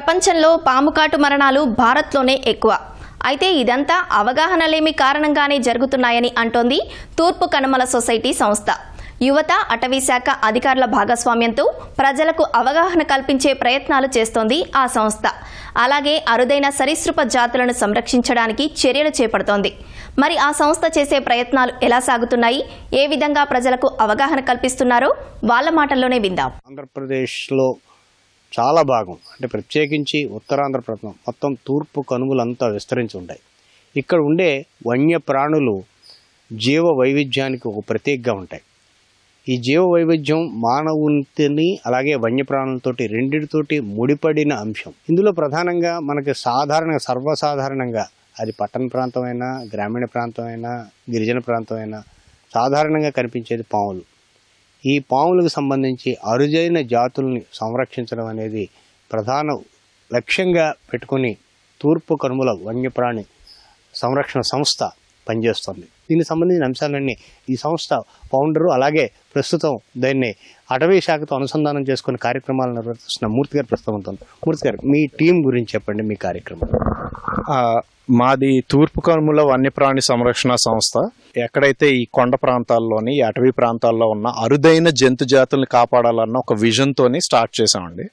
ప్రపంచంలో పాముకాటు మరణాలు భారత్లోనే ఎక్కువ. అయితే ఇదంతా అవగాహన లేమి కారణంగానే జరుగుతున్నాయని అంటోంది తూర్పు కనుమల సొసైటీ సంస్థ. యువత అటవీ శాఖ అధికారుల భాగస్వామ్యంతో ప్రజలకు అవగాహన కల్పించే ప్రయత్నాలు చేస్తోంది ఆ సంస్థ. అలాగే అరుదైన సరీసృప జాతులను సంరక్షించడానికి చర్యలు చేపడుతోంది. మరి ఆ సంస్థ చేసే ప్రయత్నాలు ఎలా సాగుతున్నాయి? ఏ విధంగా ప్రజలకు అవగాహన కల్పిస్తున్నారో వాళ్ళ మాటల్లోనే విందాం. ఆంధ్రప్రదేశ్లో చాలా భాగం అంటే ప్రత్యేకించి ఉత్తరాంధ్రప్రదేశ్ మొత్తం తూర్పు కనుమలంతా విస్తరించి ఉంటాయి. ఇక్కడ ఉండే వన్యప్రాణులు జీవ వైవిధ్యానికి ఒక ప్రతీకగా ఉంటాయి. ఈ జీవ వైవిధ్యం మానవుని అలాగే వన్యప్రాణులతోటి రెండిటితోటి ముడిపడిన అంశం. ఇందులో ప్రధానంగా మనకి సాధారణంగా సర్వసాధారణంగా అది పట్టణ ప్రాంతమైనా గ్రామీణ ప్రాంతమైనా గిరిజన ప్రాంతమైనా సాధారణంగా కనిపించేది పాములు. ఈ పాములకు సంబంధించి అరుదైన జాతుల్ని సంరక్షించడం అనేది ప్రధాన లక్ష్యంగా పెట్టుకొని తూర్పు కనుమల వన్యప్రాణి సంరక్షణ సంస్థ పనిచేస్తుంది. దీనికి సంబంధించిన అంశాలన్నీ ఈ సంస్థ ఫౌండరు అలాగే ప్రస్తుతం దాన్ని అటవీ శాఖతో అనుసంధానం చేసుకుని కార్యక్రమాలు నిర్వహిస్తున్న మూర్తి గారు ప్రస్తుతం మూర్తి గారు మీ టీం గురించి చెప్పండి మీ కార్యక్రమం. మాది తూర్పు కనుమల వన్యప్రాణి సంరక్షణ సంస్థ. ఎక్కడైతే ఈ కొండ ప్రాంతాల్లోని అటవీ ప్రాంతాల్లో ఉన్న అరుదైన జంతు జాతుల్ని కాపాడాలన్న ఒక విజన్తోని స్టార్ట్ చేసామండి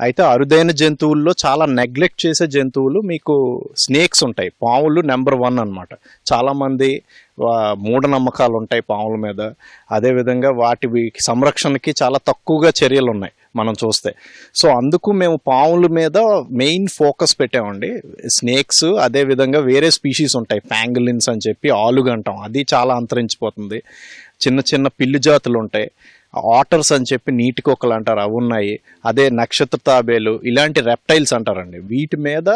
అయితే అరుదైన జంతువుల్లో చాలా నెగ్లెక్ట్ చేసే జంతువులు మీకు స్నేక్స్ ఉంటాయి. పాములు నెంబర్ వన్ అనమాట చాలామంది మూఢనమ్మకాలు ఉంటాయి పాముల మీద. అదేవిధంగా వాటి సంరక్షణకి చాలా తక్కువగా చర్యలు ఉన్నాయి మనం చూస్తే. సో అందుకు మేము పాముల మీద మెయిన్ ఫోకస్ పెట్టామండి. స్నేక్స్ అదే విధంగా వేరే స్పీషీస్ ఉంటాయి. ప్యాంగులిన్స్ అని చెప్పి ఆలుగంటాం అది చాలా అంతరించిపోతుంది. చిన్న చిన్న పిల్లి జాతులు ఉంటాయి ఆటర్స్ అని చెప్పి నీటి కుక్కలు అంటారు అవి ఉన్నాయి. అదే నక్షత్ర తాబేలు ఇలాంటి రెప్టైల్స్ అంటారండి. వీటి మీద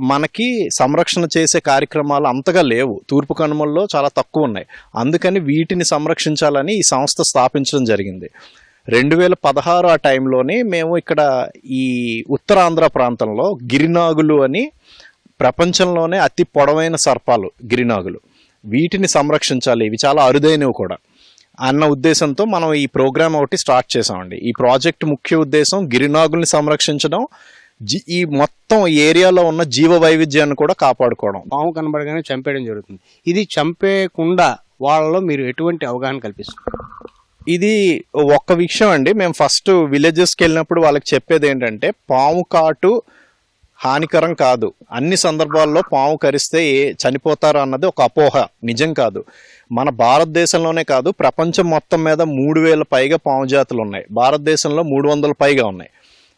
మనకి సంరక్షణ చేసే కార్యక్రమాలు అంతగా లేవు. తూర్పు కనుమల్లో చాలా తక్కువ ఉన్నాయి. అందుకని వీటిని సంరక్షించాలని ఈ సంస్థ స్థాపించడం జరిగింది. రెండు వేల పదహారు ఆ టైంలోనే మేము ఇక్కడ ఈ ఉత్తరాంధ్ర ప్రాంతంలో గిరినాగులు అని ప్రపంచంలోనే అతి పొడవైన సర్పాలు గిరినాగులు. వీటిని సంరక్షించాలి. ఇవి చాలా అరుదైనవి కూడా. అన్న ఉద్దేశంతో మనం ఈ ప్రోగ్రామ్ ఒకటి స్టార్ట్ చేసామండి ఈ ప్రాజెక్ట్ ముఖ్య ఉద్దేశం గిరినాగుల్ని సంరక్షించడం జీ ఈ మొత్తం ఏరియాలో ఉన్న జీవ వైవిధ్యాన్ని కూడా కాపాడుకోవడం. పాము కనబడగానే చంపేయడం జరుగుతుంది. ఇది చంపేయకుండా వాళ్ళలో మీరు ఎటువంటి అవగాహన కల్పిస్తారు ఇది ఒక్క విషయం అండి. మేము ఫస్ట్ విలేజెస్కి వెళ్ళినప్పుడు వాళ్ళకి చెప్పేది ఏంటంటే పాము కాటు హానికరం కాదు. అన్ని సందర్భాల్లో పాము కరిస్తే ఏ చనిపోతారు అన్నది ఒక అపోహ. నిజం కాదు. మన భారతదేశంలోనే కాదు ప్రపంచం మొత్తం మీద మూడు వేల పైగా పాము జాతులు ఉన్నాయి. భారతదేశంలో మూడు వందల పైగా ఉన్నాయి.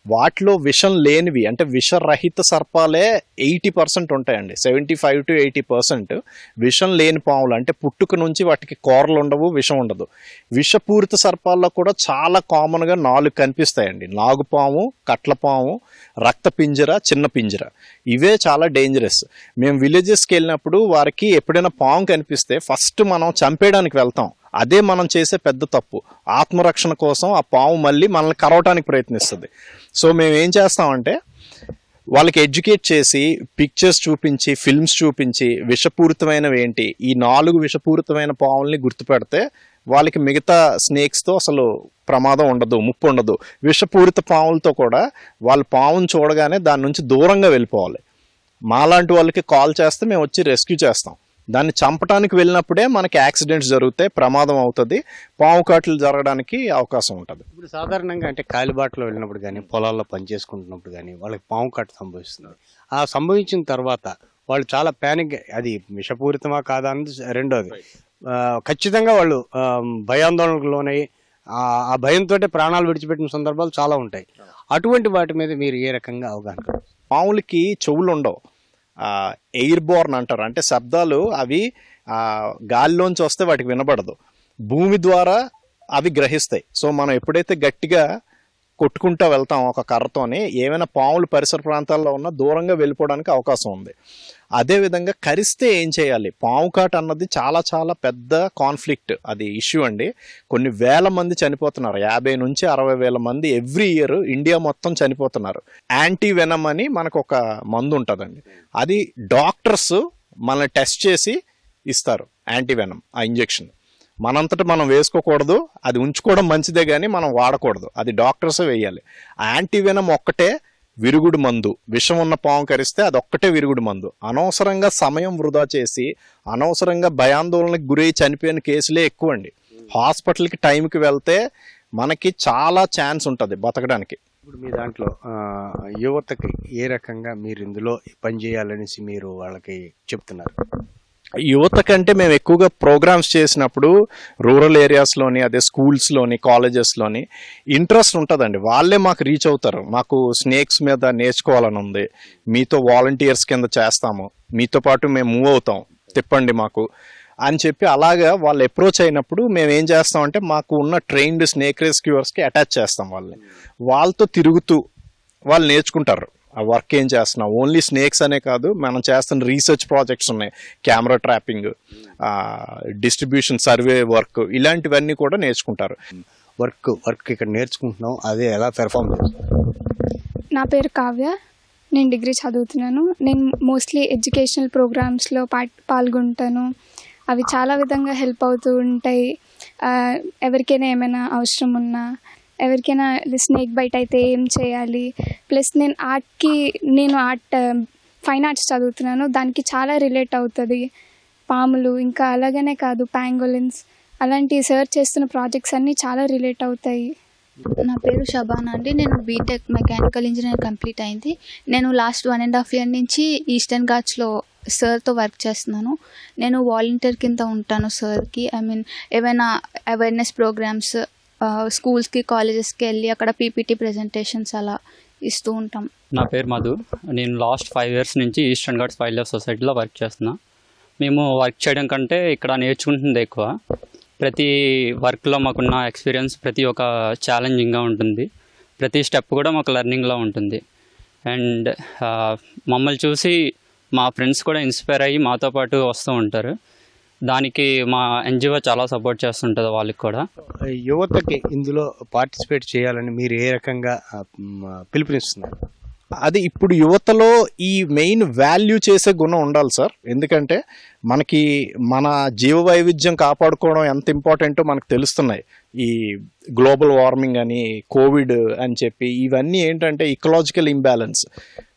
వాటిలో విషం లేనివి అంటే విషరహిత సర్పాలే ఎయిటీ పర్సెంట్ ఉంటాయండి. Seventy five to eighty percent విషం లేని పాములు అంటే పుట్టుక నుంచి వాటికి కూరలు ఉండవు విషం ఉండదు. విషపూరిత సర్పాల్లో కూడా చాలా కామన్గా నాలుగు కనిపిస్తాయండి. నాగుపాము కట్లపాము రక్త పింజర చిన్న పింజర. ఇవే చాలా డేంజరస్ మేము విలేజెస్కి వెళ్ళినప్పుడు వారికి ఎప్పుడైనా పాము కనిపిస్తే ఫస్ట్ మనం చంపేయడానికి వెళ్తాం. అదే మనం చేసే పెద్ద తప్పు. ఆత్మరక్షణ కోసం ఆ పాము మళ్ళీ మనల్ని కరవటానికి ప్రయత్నిస్తుంది. సో మేము ఏం చేస్తామంటే వాళ్ళకి ఎడ్యుకేట్ చేసి పిక్చర్స్ చూపించి ఫిల్మ్స్ చూపించి విషపూరితమైనవి ఏంటి ఈ నాలుగు విషపూరితమైన పాముల్ని గుర్తుపెడితే వాళ్ళకి మిగతా స్నేక్స్తో అసలు ప్రమాదం ఉండదు ముప్పు ఉండదు. విషపూరిత పాములతో కూడా వాళ్ళు పాముని చూడగానే దాని నుంచి దూరంగా వెళ్ళిపోవాలి. మాలాంటి వాళ్ళకి కాల్ చేస్తే మేము వచ్చి రెస్క్యూ చేస్తాం. దాన్ని చంపడానికి వెళ్ళినప్పుడే మనకి యాక్సిడెంట్స్ జరుగుతాయి ప్రమాదం అవుతుంది పాము కాట్లు జరగడానికి అవకాశం ఉంటుంది. ఇప్పుడు సాధారణంగా అంటే కాలిబాటలో వెళ్ళినప్పుడు కానీ పొలాల్లో పనిచేసుకుంటున్నప్పుడు కానీ వాళ్ళకి పాము కట్ట సంభవిస్తున్నారు. ఆ సంభవించిన తర్వాత వాళ్ళు చాలా ప్యానిక్ అది విషపూరితమా కాదా అన్నది రెండోది. ఖచ్చితంగా వాళ్ళు భయాందోళనకు లోనై ఆ భయంతో ప్రాణాలు విడిచిపెట్టిన సందర్భాలు చాలా ఉంటాయి. అటువంటి వాటి మీద మీరు ఏ రకంగా అవగాహన? పాములకి చెవులు ఉండవు ఎయిర్ బోర్న్ అంటారు. అంటే శబ్దాలు అవి గాలిలోంచి వస్తే వాటికి వినబడదు. భూమి ద్వారా అవి గ్రహిస్తాయి. సో మనం ఎప్పుడైతే గట్టిగా కొట్టుకుంటా వెళ్తాం ఒక కర్రతోని ఏమైనా పాములు పరిసర ప్రాంతాల్లో ఉన్న దూరంగా వెళ్ళిపోవడానికి అవకాశం ఉంది. అదేవిధంగా కరిస్తే ఏం చేయాలి? పాము కాటు అన్నది చాలా చాలా పెద్ద కాన్ఫ్లిక్ట్. అది ఇష్యూ అండి. కొన్ని వేల మంది చనిపోతున్నారు. యాభై నుంచి అరవై వేల మంది ఎవ్రీ ఇయర్ ఇండియా మొత్తం చనిపోతున్నారు. యాంటీ వెనమ్ అని మనకు ఒక మందు ఉంటుందండి. అది డాక్టర్స్ మనల్ని టెస్ట్ చేసి ఇస్తారు యాంటీ వెనమ్ ఆ ఇంజెక్షన్. మనంతట మనం వేసుకోకూడదు. అది ఉంచుకోవడం మంచిదే కానీ మనం వాడకూడదు. అది డాక్టర్సే వేయాలి. ఆ యాంటీవెనం ఒక్కటే విరుగుడు మందు. విషం ఉన్న పాము కరిస్తే అది ఒక్కటే విరుగుడు మందు. అనవసరంగా సమయం వృధా చేసి అనవసరంగా భయాందోళనకు గురై చనిపోయిన కేసులే ఎక్కువ అండి హాస్పిటల్కి టైంకి వెళ్తే మనకి చాలా ఛాన్స్ ఉంటుంది బతకడానికి. ఇప్పుడు మీ దాంట్లో యువతకి ఏ రకంగా మీరు ఇందులో పని చేయాలనేసి మీరు వాళ్ళకి చెప్తున్నారు? యువత కంటే మేము ఎక్కువగా ప్రోగ్రామ్స్ చేసినప్పుడు రూరల్ ఏరియాస్లోని అదే స్కూల్స్లోని కాలేజెస్లోని ఇంట్రెస్ట్ ఉంటుందండి. వాళ్ళే మాకు రీచ్ అవుతారు. మాకు స్నేక్స్ మీద నేర్చుకోవాలని ఉంది. మీతో వాలంటీర్స్ కింద చేస్తాము. మీతో పాటు మేము మూవ్ అవుతాం. తిప్పండి మాకు అని చెప్పి అలాగా వాళ్ళు అప్రోచ్ అయినప్పుడు మేము ఏం చేస్తామంటే మాకు ఉన్న ట్రైన్డ్ స్నేక్ రెస్క్యూవర్స్కి అటాచ్ చేస్తాం వాళ్ళని. వాళ్ళతో తిరుగుతూ వాళ్ళు నేర్చుకుంటారు. ఆ వర్క్ ఏం చేస్తున్నాం ఓన్లీ స్నేక్స్ అనే కాదు మనం చేస్తున్న రీసెర్చ్ ప్రాజెక్ట్స్ ఉన్నాయి. Camera trapping distribution survey work ఇలాంటివన్నీ కూడా నేర్చుకుంటారు. వర్క్ వర్క్ ఇక్కడ నేర్చుకుంటున్నాం అదే ఎలా పెర్ఫామ్ నా పేరు కావ్య. నేను డిగ్రీ చదువుతున్నాను. నేను మోస్ట్లీ ఎడ్యుకేషనల్ ప్రోగ్రామ్స్లో పా పాల్గొంటాను. అవి చాలా విధంగా హెల్ప్ అవుతూ ఉంటాయి. ఎవరికైనా ఏమైనా అవసరం ఉన్నా ఎవరికైనా స్నేక్ బైట్ అయితే ఏం చేయాలి? ప్లస్ నేను ఆర్ట్కి నేను ఆర్ట్ ఫైన్ ఆర్ట్స్ చదువుతున్నాను. దానికి చాలా రిలేట్ అవుతుంది. పాములు ఇంకా అలాగనే కాదు ప్యాంగోలిన్స్ అలాంటి సర్చ్ చేస్తున్న ప్రాజెక్ట్స్ అన్నీ చాలా రిలేట్ అవుతాయి. నా పేరు షబానా అండి. నేను బీటెక్ మెకానికల్ ఇంజనీర్ కంప్లీట్ అయింది. నేను last one and half year నుంచి ఈస్టర్న్ ఘాట్స్లో సార్తో వర్క్ చేస్తున్నాను. నేను వాలంటీర్ కింద ఉంటాను సార్కి. ఐ మీన్ ఏమైనా అవేర్నెస్ ప్రోగ్రామ్స్ స్కూల్స్కి కాలేజెస్కి వెళ్ళి అక్కడ పీపీటీ ప్రజెంటేషన్స్ అలా ఇస్తూ ఉంటాం. నా పేరు మధు. నేను లాస్ట్ ఫైవ్ ఇయర్స్ నుంచి ఈస్టర్న్ ఘాట్స్ వైల్డ్ లైఫ్ సొసైటీలో వర్క్ చేస్తున్నా. మేము వర్క్ చేయడం కంటే ఇక్కడ నేర్చుకుంటుంది ఎక్కువ. ప్రతి వర్క్లో మాకున్న ఎక్స్పీరియన్స్ ప్రతి ఒక్క ఛాలెంజింగ్గా ఉంటుంది. ప్రతి స్టెప్ కూడా మాకు లెర్నింగ్లో ఉంటుంది. అండ్ మమ్మల్ని చూసి మా ఫ్రెండ్స్ కూడా ఇన్స్పైర్ అయ్యి మాతో పాటు వస్తూ ఉంటారు. దానికి మా ఎన్జిఓ చాలా సపోర్ట్ చేస్తుంటుంది వాళ్ళకి కూడా. యువతకి ఇందులో పార్టిసిపేట్ చేయాలని మీరు ఏ రకంగా పిలుపునిస్తున్నారు? అది ఇప్పుడు యువతలో ఈ మెయిన్ వాల్యూ చేసే గుణం ఉండాలి సార్. ఎందుకంటే మనకి మన జీవ వైవిధ్యం కాపాడుకోవడం ఎంత ఇంపార్టెంటో మనకు తెలుస్తున్నాయి. ఈ గ్లోబల్ వార్మింగ్ అని కోవిడ్ అని చెప్పి ఇవన్నీ ఏంటంటే ఇకలాజికల్ ఇంబ్యాలెన్స్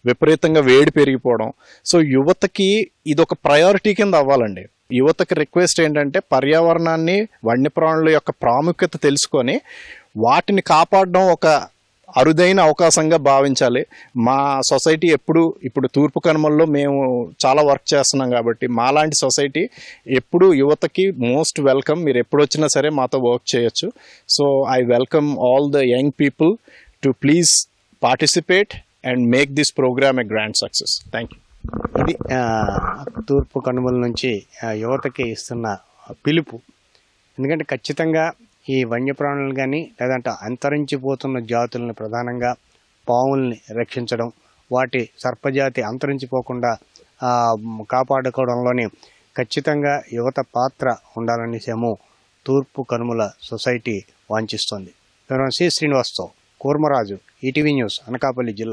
విపరీతంగా వేడి పెరిగిపోవడం. సో యువతకి ఇది ఒక ప్రయారిటీ కింద అవ్వాలండి. యువతకి రిక్వెస్ట్ ఏంటంటే పర్యావరణాన్ని వన్యప్రాణుల యొక్క ప్రాముఖ్యత తెలుసుకొని వాటిని కాపాడడం ఒక అరుదైన అవకాశంగా భావించాలి. మా సొసైటీ ఎప్పుడు ఇప్పుడు తూర్పు కనుమల్లో మేము చాలా వర్క్ చేస్తున్నాం కాబట్టి మాలాంటి సొసైటీ ఎప్పుడు యువతకి మోస్ట్ వెల్కమ్. మీరు ఎప్పుడు వచ్చినా సరే మాతో వర్క్ చేయొచ్చు. So I welcome all the young people to please participate and make this program a grand success. Thank you ఇది తూర్పు కనుమల నుంచి యువతకి ఇస్తున్న పిలుపు. ఎందుకంటే ఖచ్చితంగా ఈ వన్యప్రాణులు కానీ లేదంటే అంతరించిపోతున్న జాతులను ప్రధానంగా పాముల్ని రక్షించడం వాటి సర్పజాతి అంతరించిపోకుండా కాపాడుకోవడంలోని ఖచ్చితంగా యువత పాత్ర ఉండాలనేసేమో తూర్పు కనుమల సొసైటీ వాంఛిస్తోంది. శ్రీ శ్రీనివాస్తో కూర్మరాజు ఈటీవీ న్యూస్ అనకాపల్లి జిల్లా.